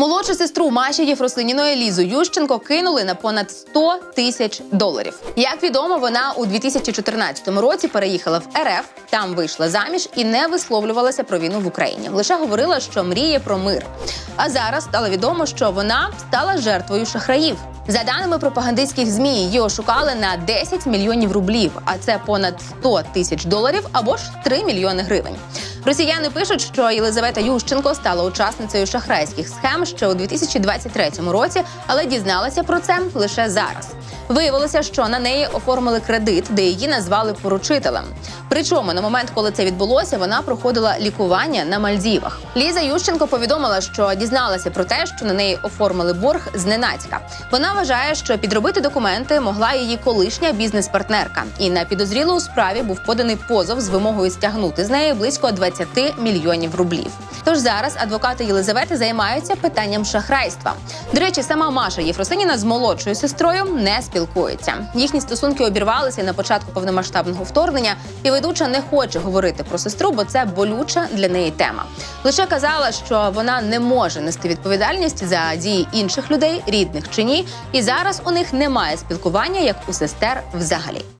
Молодшу сестру Маші Єфросиніної Лізу Ющенко кинули на понад 100 тисяч доларів. Як відомо, вона у 2014 році переїхала в РФ, там вийшла заміж і не висловлювалася про війну в Україні. Лише говорила, що мріє про мир. А зараз стало відомо, що вона стала жертвою шахраїв. За даними пропагандистських змі, її ошукали на 10 мільйонів рублів, а це понад 100 тисяч доларів або ж 3 мільйони гривень. Росіяни пишуть, що Єлизавета Ющенко стала учасницею шахрайських схем ще у 2023 році, але дізналася про це лише зараз. Виявилося, що на неї оформили кредит, де її назвали поручителем. Причому на момент, коли це відбулося, вона проходила лікування на Мальдівах. Ліза Ющенко повідомила, що дізналася про те, що на неї оформили борг зненацька. Вона вважає, що підробити документи могла її колишня бізнес-партнерка, і на підозрілу у справі був поданий позов з вимогою стягнути з неї близько 20 мільйонів рублів. Тож зараз адвокати Єлизавети займаються питанням шахрайства. До речі, сама Маша Єфросиніна з молодшою сестрою не спілкується. Їхні стосунки обірвалися на початку повномасштабного вторгнення, і ведуча не хоче говорити про сестру, бо це болюча для неї тема. Лише казала, що вона не може нести відповідальність за дії інших людей, рідних чи ні, і зараз у них немає спілкування як у сестер взагалі.